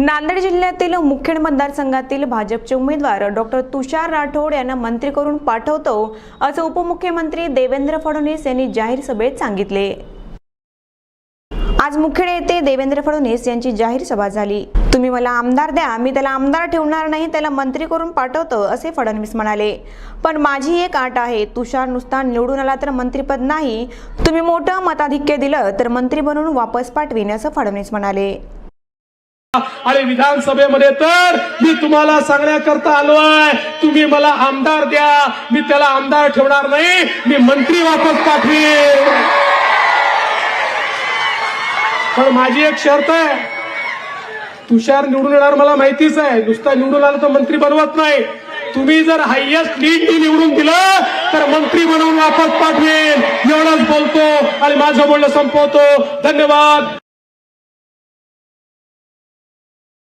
नांदेड जिल्ह्यातील मुखेड मतदारसंघातील भाजपचे उमेदवार डॉक्टर तुषार राठोड यांना मंत्री करून पाठवतो असं उपमुख्यमंत्री देवेंद्र फडणवीस यांनी जाहीर सभेत सांगितले. आज मुखेड येथे देवेंद्र फडणवीस यांची जाहीर सभा झाली. तुम्ही मला आमदार द्या मी त्याला आमदार ठेवणार नाही त्याला मंत्री करून पाठवतो असे फडणवीस म्हणाले. पण माझी एक आट आहे तुषार नुसता निवडून आला तर मंत्रीपद नाही तुम्ही मोठं मताधिक्य दिलं तर मंत्री बनून वापस पाठवीन असं फडणवीस म्हणाले. आणि विधानसभेमध्ये तर मी तुम्हाला सांगण्याकरता आलोय. तुम्ही मला आमदार द्या. मी त्याला आमदार ठेवणार नाही. मी मंत्री वापस पाठवीन. पण माझी एक शर्त आहे. तुषार निवडून येणार मला माहितीच आहे. नुसता निवडून आला तर मंत्री बनवत नाही. तुम्ही जर हायएस्ट लीड निवडून दिलं तर मंत्री बनवून वापस पाठवेन. एवढंच बोलतो आणि माझं बोलणं संपवतो. धन्यवाद.